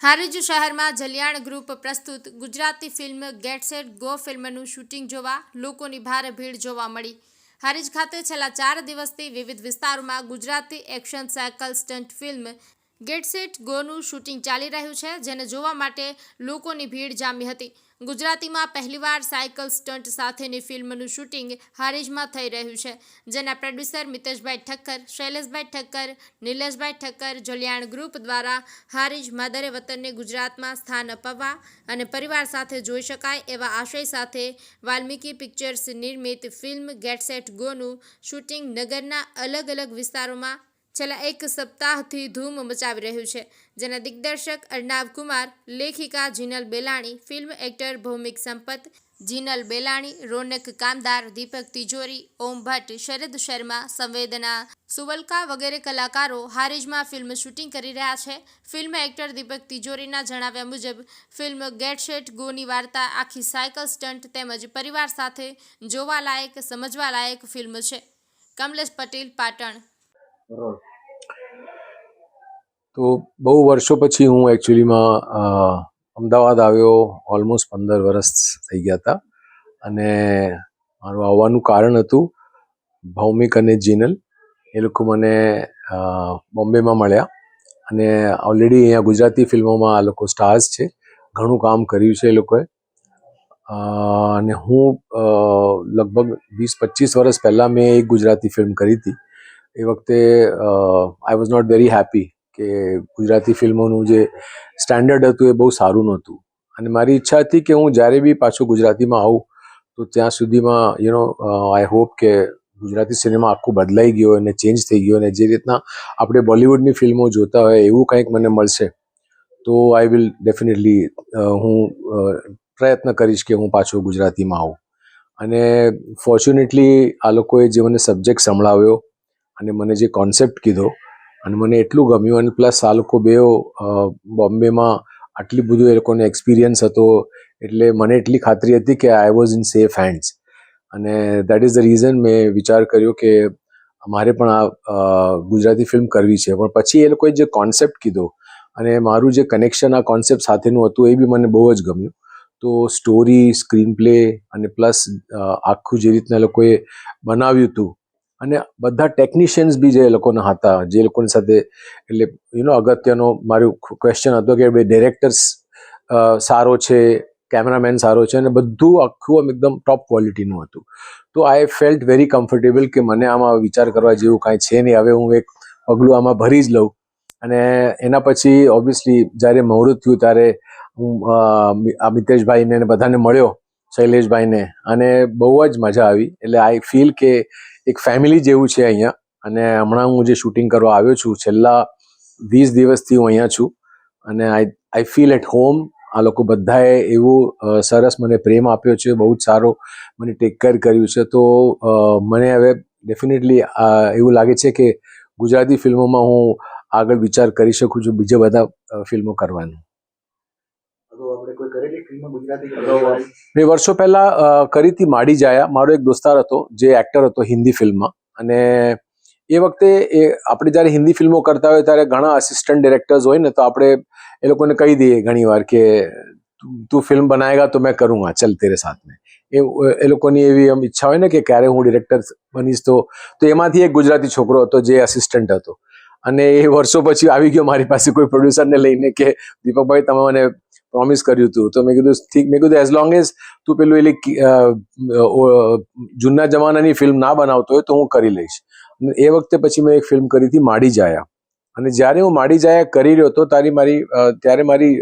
હારીજ શહેરમાં જલિયાણ ગ્રુપ પ્રસ્તુત Gujarati film get set go ફિલ્મનું શૂટિંગ જોવા લોકોની ભારે ભીડ જોવા મળી. હારીજ ખાતે છેલ્લા ચાર દિવસથી વિવિધ વિસ્તારોમાં Gujarati action cycle stunt film get set ગોનું shooting ચાલી રહ્યું છે, જેને જોવા માટે લોકોની ભીડ જામી હતી. ગુજરાતીમાં પહેલીવાર સાયકલ સ્ટન્ટ સાથેની ફિલ્મનું શૂટિંગ હારીજમાં થઈ રહ્યું છે, જેના પ્રોડ્યુસર મિતેશભાઈ ઠક્કર, શૈલેષભાઈ ઠક્કર, નિલેશભાઈ ઠક્કર, જલિયાણ ગ્રુપ દ્વારા હારીજ માદરે વતનને ગુજરાતમાં સ્થાન અપાવવા અને પરિવાર સાથે જોઈ શકાય એવા આશય સાથે વાલ્મીકી પિક્ચર્સ નિર્મિત ફિલ્મ ગેટ સેટ ગોનું શૂટિંગ નગરના અલગ અલગ વિસ્તારોમાં છેલ્લા એક સપ્તાહથી ધૂમ મચાવી રહ્યું છે, જેના દિગ્દર્શક અર્ણાવ કુમાર, લેખિકા જીનલ બેલાણી, ફિલ્મ એક્ટર ભૌમિક સંપત, જીનલ બેલાણી, રોનક કામદાર, દીપક તિજોરી, ઓમ ભટ્ટ, શરદ શર્મા, સંવેદના સુવલકા વગેરે કલાકારો હારીજમાં ફિલ્મ શૂટિંગ કરી રહ્યા છે. ફિલ્મ એક્ટર દીપક તિજોરીના જણાવ્યા મુજબ, ફિલ્મ ગેટશેટ ગોની વાર્તા આખી સાયકલ સ્ટન્ટ તેમજ પરિવાર સાથે જોવાલાયક, સમજવાલાયક ફિલ્મ છે. કમલેશ પટેલ, પાટણ તો બહુ વર્ષો પછી હું એકચ્યુઅલીમાં અમદાવાદ આવ્યો ઓલમોસ્ટ પંદર વર્ષ થઈ ગયા હતા. અને મારું આવવાનું કારણ હતું ભૌમિક અને જીનલ. એ લોકો મને બોમ્બેમાં મળ્યા. અને ઓલરેડી અહીંયા ગુજરાતી ફિલ્મોમાં આ લોકો સ્ટાર્સ છે. ઘણું કામ કર્યું છે એ લોકોએ. અને હું લગભગ વીસ પચીસ વર્ષ પહેલાં મેં એક ગુજરાતી ફિલ્મ કરી હતી. એ વખતે I was not very happy કે ગુજરાતી ફિલ્મોનું જે સ્ટાન્ડર્ડ હતું એ બહુ સારું નહોતું. અને મારી ઈચ્છા હતી કે હું જ્યારે બી પાછું ગુજરાતીમાં આવું તો ત્યાં સુધીમાં યુ નો આઈ હોપ કે ગુજરાતી સિનેમા આખું બદલાઈ ગયો અને ચેન્જ થઈ ગયો અને જે રીતના આપણે બોલિવૂડની ફિલ્મો જોતા હોય એવું કંઈક મને મળશે, તો આઈ વિલ ડેફિનેટલી હું પ્રયત્ન કરીશ કે હું પાછો ગુજરાતીમાં આવું અને ફોર્ચ્યુનેટલી આ લોકોએ જે મને સબ્જેક્ટ સંભળાવ્યો અને મને જે કોન્સેપ્ટ કીધો અને મને એટલું ગમ્યું અને પ્લસ આ લોકો બેઓ બોમ્બેમાં આટલી બધું એ લોકોને એક્સપિરિયન્સ હતો એટલે મને એટલી ખાતરી હતી કે I was in safe hands અને દેટ ઇઝ ધ રીઝન મેં વિચાર કર્યો કે મારે પણ આ ગુજરાતી ફિલ્મ કરવી છે. પણ પછી એ લોકોએ જે કોન્સેપ્ટ કીધો અને મારું જે કનેક્શન આ કોન્સેપ્ટ સાથેનું હતું એ બી મને બહુ જ ગમ્યું. તો સ્ટોરી સ્ક્રીન પ્લે અને પ્લસ આખું જે રીતના લોકોએ બનાવ્યું હતું અને બધા ટેકનિશિયન્સ બી જે લોકોના હતા, જે લોકોની સાથે, એટલે યુ નો અગત્યનો મારું ક્વેશ્ચન હતો કે ભાઈ ડિરેક્ટર્સ સારો છે કેમેરામેન સારો છે, અને બધું આખું આમ એકદમ ટોપ ક્વોલિટીનું હતું. તો આઈ ફેલ્ટ વેરી કમ્ફર્ટેબલ કે મને આમાં વિચાર કરવા જેવું કાંઈ છે નહીં. હવે હું એક પગલું આમાં ભરી જ લઉં. અને એના પછી ઓબ્વિયસલી જ્યારે મુહૂર્ત થયું ત્યારે હું આ મિતેશભાઈને બધાને મળ્યો. શૈલેષભાઈને. અને બહુ જ મજા આવી. એટલે આઈ ફીલ કે એક ફેમિલી જેવું છે અહીંયા. અને હમણાં હું જે શૂટિંગ કરવા આવ્યો છું, છેલ્લા વીસ દિવસથી હું અહીંયા છું. અને I I feel at home આ લોકો બધાએ એવું સરસ મને પ્રેમ આપ્યો છે, બહુ જ સારો મને ટેક કેર કર્યું છે. તો મને હવે ડેફિનેટલી એવું લાગે છે કે ગુજરાતી ફિલ્મોમાં હું આગળ વિચાર કરી શકું છું, બીજા બધા ફિલ્મો કરવાનું અગાઉ આપણે કોઈ કરેલી ફિલ્મ ગુજરાતી કે પહેલી વાર? મેં વર્ષો પહેલા કરી હતી માડી જાયા મારો એક દોસ્તાર હતો જે એક્ટર હતો હિન્દી ફિલ્મમાં. અને એ વખતે એ આપણે જ્યારે હિન્દી ફિલ્મો કરતા હોય ત્યારે ઘણા અસિસ્ટન્ટ ડિરેક્ટર્સ હોય ને તો આપણે એ લોકોને કહી દઈએ ઘણીવાર કે તું- ફિલ્મ બનાયગા તો મેં કरूंगा ચલ તેરે સાથ મેં એ એ લોકોની એવી એમ ઈચ્છા હોય ને કે ક્યારે હું ડિરેક્ટર બનીશ તો તો એમાંથી એક ગુજરાતી છોકરો હતો જે અસિસ્ટન્ટ હતો. અને એ વર્ષો પછી આવી ગયો મારી પાસે કોઈ પ્રોડ્યુસરને લઈને કે દીપકભાઈ તમે મને પ્રોમિસ કર્યું હતું તો મેં કીધું, ઠીક. મેં કીધું એઝ લોંગ એઝ તું પેલું એલી જૂના જમાનાની ફિલ્મ ના બનાવતો હોય તો હું કરી લઈશ. અને એ વખતે પછી મેં એક ફિલ્મ કરી હતી, માડી જાયા. અને જ્યારે હું માડી જાયા કરી રહ્યો હતો, તારી મારી ત્યારે મારી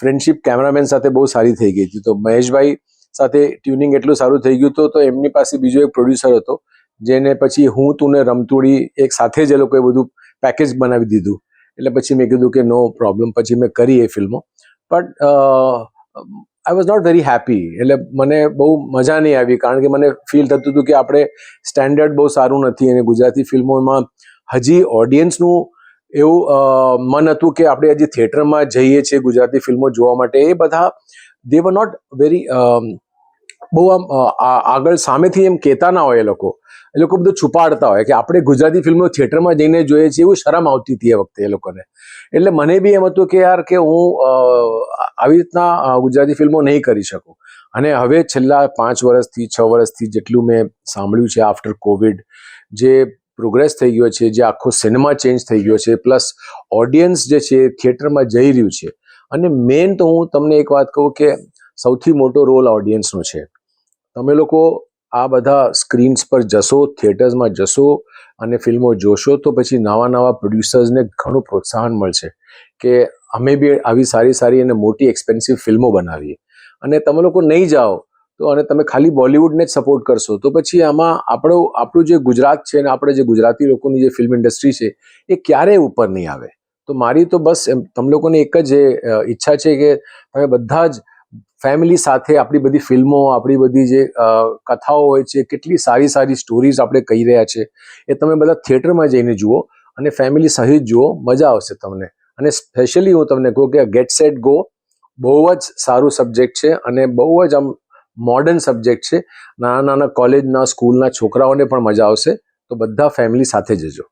ફ્રેન્ડશિપ કેમેરામેન સાથે બહુ સારી થઈ ગઈ હતી. તો મહેશભાઈ સાથે ટ્યુનિંગ એટલું સારું થઈ ગયું હતું, તો એમની પાસે બીજો એક પ્રોડ્યુસર હતો, જેને પછી હું, તું ને રમતુડી એક સાથે જ એ લોકોએ બધું પેકેજ બનાવી દીધું. એટલે પછી મેં કીધું કે નો પ્રોબ્લેમ પછી મેં કરી એ ફિલ્મો but I was not very happy એટલે મને બહુ મજા નહીં આવી, કારણ કે મને ફીલ થતું હતું કે આપણે સ્ટેન્ડર્ડ બહુ સારું નથી અને ગુજરાતી ફિલ્મોમાં હજી ઓડિયન્સનું એવું મન હતું કે આપણે હજી થિયેટરમાં જઈએ છીએ ગુજરાતી ફિલ્મો જોવા માટે. એ બધા દે વર નોટ વેરી બહુ આમ આગળ સામેથી એમ કહેતા ના હોય એ લોકો. એ લોકો બધું છુપાડતા હોય કે આપણે ગુજરાતી ફિલ્મો થિયેટરમાં જઈને જોઈએ છીએ એવું શરમ આવતી હતી એ વખતે એ લોકોને. એટલે મને બી એમ હતું કે યાર કે હું આવી રીતના ગુજરાતી ફિલ્મો નહીં કરી શકું. અને હવે છેલ્લા પાંચ વર્ષથી, છ વર્ષથી જેટલું મેં સાંભળ્યું છે આફ્ટર કોવિડ જે પ્રોગ્રેસ થઈ ગયો છે, જે આખો સિનેમા ચેન્જ થઈ ગયો છે પ્લસ ઓડિયન્સ જે છે થિયેટરમાં જઈ રહ્યું છે. અને મેઇન તો હું તમને એક વાત કહું કે સૌથી મોટો રોલ ઓડિયન્સનો છે. તમે લોકો આ બધા સ્ક્રીન્સ પર જશો થિયેટર્સમાં જશો અને ફિલ્મો જોશો તો પછી નવા નવા પ્રોડ્યુસર્સને ઘણું પ્રોત્સાહન મળશે કે અમે બી આવી સારી સારી અને મોટી એક્સપેન્સિવ ફિલ્મો બનાવીએ. અને તમે લોકો નહીં જાઓ તો અને તમે ખાલી બોલિવૂડને જ સપોર્ટ કરશો તો પછી આમાં આપણો, આપણું જે ગુજરાત છે અને આપણે જે ગુજરાતી લોકોની જે ફિલ્મ ઇન્ડસ્ટ્રી છે એ ક્યારેય ઉપર નહીં આવે. તો મારી તો બસ એમ, તમે લોકોને એક જ ઈચ્છા છે કે તમે બધા જ ફેમિલી સાથે આપણી બધી ફિલ્મો, આપણી બધી જે કથાઓ હોય છે, કેટલી સારી સારી સ્ટોરીઝ આપણે કહી રહ્યા છે, એ તમે બધા થિયેટરમાં જઈને જુઓ અને ફેમિલી સહિત જુઓ, મજા આવશે તમને. અને સ્પેશિયલી હું તમને કહું કે ગેટ સેટ ગો બહુ જ સારું સબ્જેક્ટ છે અને બહુ જ આમ મોડર્ન સબ્જેક્ટ છે. નાના નાના કોલેજના સ્કૂલના છોકરાઓને પણ મજા આવશે. તો બધા ફેમિલી સાથે જજો.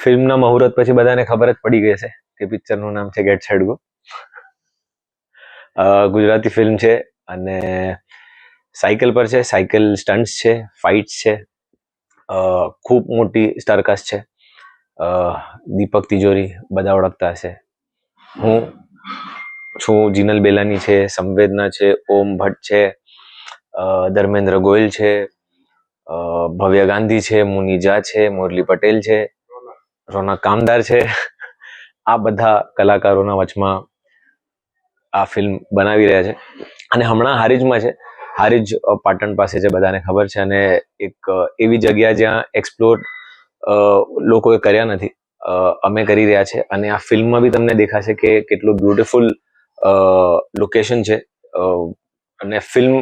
ફિલ્મના મુહૂર્ત પછી બધાને ખબર જ પડી ગઈ છે કે પિક્ચરનું નામ છે get set go Gujarati film છે અને સાયકલ પર છે, સાયકલ સ્ટન્ટ્સ છે ફાઇટ્સ છે. ખૂબ મોટી સ્ટારકાસ્ટ છે. દીપક તિજોરી બધા ઓળખતા હશે. હું છું જીનલ બેલાની છે, સંવેદના છે, ઓમ ભટ્ટ છે ધર્મેન્દ્ર ગોયલ છે ભવ્ય ગાંધી છે મુનિજા છે, મુરલી પટેલ છે, રોનક કામદાર છે. આ બધા કલાકારોના વચમાં આ ફિલ્મ બનાવી રહ્યા છે. અને હમણાં હારીજમાં છે. હારીજ પાટણ પાસે છે બધાને ખબર છે. અને એક એવી જગ્યા જ્યાં એક્સપ્લોર લોકોએ કર્યા નથી. અમે કરી રહ્યા છે. અને આ ફિલ્મમાં બી તમને દેખાશે કે કેટલું બ્યુટિફુલ લોકેશન છે. અને ફિલ્મ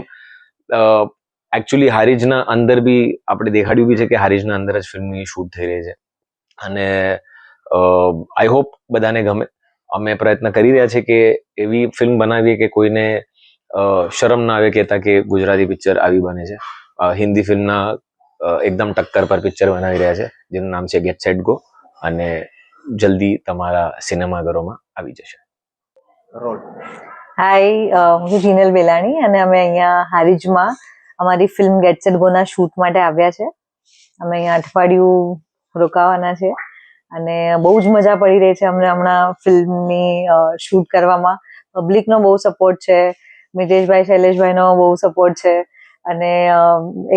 એકચ્યુઅલી હારીજના અંદર બી આપણે દેખાડ્યું બી છે કે હારીજના અંદર જ ફિલ્મની શૂટ થઈ રહી છે. અને આઈ હોપ બધાને ગમે. અમે પ્રયત્ન કરી રહ્યા છીએ કે એવી ફિલ્મ બનાવીએ કે કોઈને શરમ ના આવે કહેતા કે ગુજરાતી પિક્ચર આવી બને છે. હિન્દી ફિલ્મના એકદમ ટક્કર પર પિક્ચર બનાવી રહ્યા છે જેનું નામ છે ગેટ સેટ ગો અને જલ્દી તમારા સિનેમાઘરોમાં આવી જશે. રોલ. હાય હું છું જીનલ બેલાણી અને અમે અહીંયા હારીજમાં અમારી ફિલ્મ ગેટ સેટ ગોના શૂટ માટે આવ્યા છે. અમે અહીંયા અઠવાડિયું રોકાવાના છે. અને બહુ જ મજા પડી રહી છે અમને હમણાં ફિલ્મની શૂટ કરવામાં. પબ્લિકનો બહુ સપોર્ટ છે, મિતેશભાઈ, શૈલેષભાઈનો બહુ સપોર્ટ છે. અને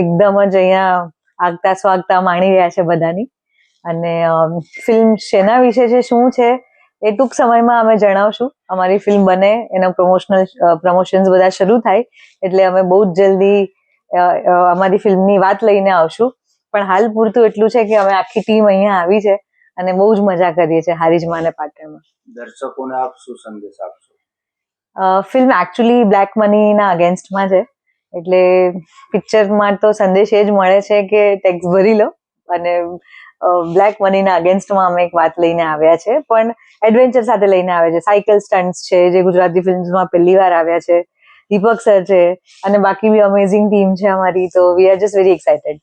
એકદમ જ અહીંયા આગતા સ્વાગતા માણી રહ્યા છે બધાની. અને ફિલ્મ શેના વિશે છે, શું છે, એ ટૂંક સમયમાં અમે જણાવશું. અમારી ફિલ્મ બને, એના પ્રમોશનલ પ્રમોશન્સ બધા શરૂ થાય, એટલે અમે બહુ જ જલ્દી અમારી ફિલ્મની વાત લઈને આવશું. પણ હાલ પૂરતું એટલું છે કે અમે આખી ટીમ અહીંયા આવી છે. અને બહુ જ મજા કરીએ છીએ હારીજમાં અને પાટણમાં. દર્શકોને આપ શું સંદેશ આપશો? ફિલ્મ એકચ્યુઅલી બ્લેક મનીના અગેન્સ્ટમાં છે. એટલે પિક્ચરમાં તો સંદેશ એ જ મળે છે કે ટેક્સ ભરી લો અને બ્લેક મનીના અગેન્સ્ટમાં અમે એક વાત લઈને આવ્યા છે. પણ એડવેન્ચર સાથે લઈને આવ્યા છે. સાયકલ સ્ટન્ટ્સ છે જે ગુજરાતી ફિલ્મ્સમાં પહેલી વાર આવ્યા છે. દીપક સર છે અને બાકી બી અમેઝિંગ ટીમ છે અમારી. તો we are just very excited